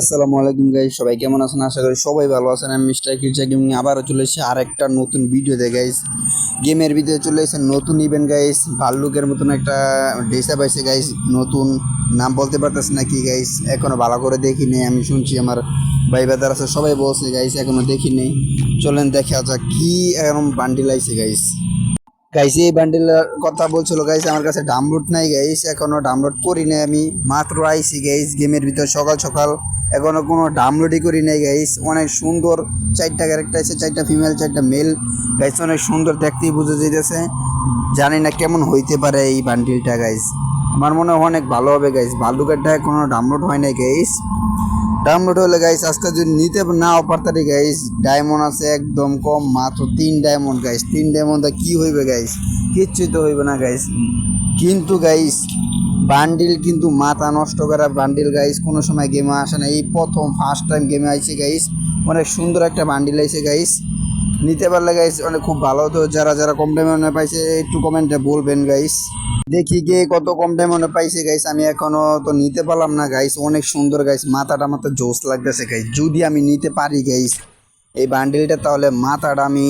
আসসালামু আলাইকুম গাইস সবাই কেমন আছেন? আশা করি সবাই ভালো আছেন। আমি মিস্টার কিরচা গেমিং আবারও চলে এসেছি আর একটা নতুন ভিডিওতে গাইস গেমের ভিতরে চলে এসেছে নতুন ইভেন্ট গাইস ভাল্লুকের মতন একটা ডেসা পাইছে গাইস নতুন নাম বলতে পারতেছি না কি গাইস এখনও ভালো করে দেখি নেই, আমি শুনছি আমার ভাই বেদার আছে, সবাই বলছে গাইস এখনও দেখি নেই। চলেন দেখা যাক কি এরকম বান্ডিল আইছে গাইস গাইস এই বান্ডেলের কথা বলছিল গাইস আমার কাছে ডাউনলোড নাই গাইস এখনও ডাউনলোড করি নাই আমি। মাত্র আইছি গাইস গেমের ভিতর সকাল সকাল। এখনও কোনো ডাউনলোডই করি নাই গাইস অনেক সুন্দর চারটা ক্যারেক্টার আছে, চারটা ফিমেল চারটা মেল গাইস অনেক সুন্দর দেখতেই বুঝে যেতেছে জানি না কেমন হইতে পারে এই বান্ডিলটা গাইস আমার মনে হয় অনেক ভালো হবে গাইস ভাল্লুকেরটা এখনও ডাউনলোড হয় নাই গাইস ডাউনলোড হলে গাইস আজকে যদি নিতে নাও পারতারি গাইস ডায়মন্ড আছে একদম কম, মাত্র তিন ডায়মন্ড গাইস তিন ডায়মন্ডে কি হইবে গাইস কিচ্ছুই তো হইবে না গাইস কিন্তু গাইস বান্ডিল কিন্তু মাথা নষ্ট করা বান্ডিল গাইস কোনো সময় গেমে আসে না। এই প্রথম ফার্স্ট টাইম গেমে আইছে গাইস অনেক সুন্দর একটা বান্ডিল আইছে গাইস নিতে পারলে গাইস অনেক খুব ভালো হতো। যারা যারা কম ডায়মন্ডে পাইছে, একটু কমেন্টে বলবেন গাইস দেখি কে কত কম ডায়মন্ডে পাইছে গাইস আমি এখনও তো নিতে পারলাম না গাইস অনেক সুন্দর গাইস মাথাটা মাথা জোস লাগতেছে গাইস যদি আমি নিতে পারি গাইস এই বান্ডিলটা তাহলে মাথাটা আমি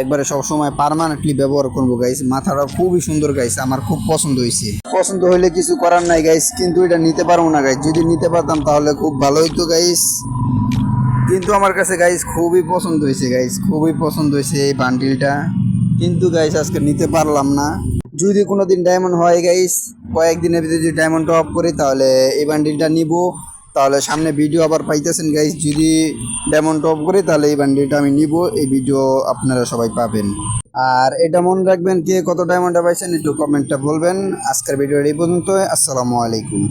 একবারে সবসময় পার্মানেন্টলি ব্যবহার করব গাইস মাথাটা খুবই সুন্দর গাইস আমার খুব পছন্দ হয়েছে। পছন্দ হইলে কিছু করার নাই গাইস কিন্তু এটা নিতে পারব না গাইস যদি নিতে পারতাম তাহলে খুব ভালো হইতো গাইস কিন্তু আমার কাছে গাইস খুবই পছন্দ হয়েছে গাইস খুবই পছন্দ হয়েছে এই বান্ডিলটা। কিন্তু গাইস আজকে নিতে পারলাম না। যদি কোনো দিন ডায়মন্ড হয় গাইস কয়েকদিনের ভিতরে যদি ডায়মন্ড অফ করি, তাহলে এই বান্ডিলটা নিব। তাহলে সামনে ভিডিও আবার পাইতেছেন গাইস যদি ডেমন টপ করি, তাহলে এই বান্ডিটা আমি নিব, এই ভিডিও আপনারা সবাই পাবেন। আর এটা মনে রাখবেন, কে কত ডায়মন্ডটা পাইছেন, একটু কমেন্টটা বলবেন। আজকের ভিডিও এই পর্যন্ত আসসালামু আলাইকুম।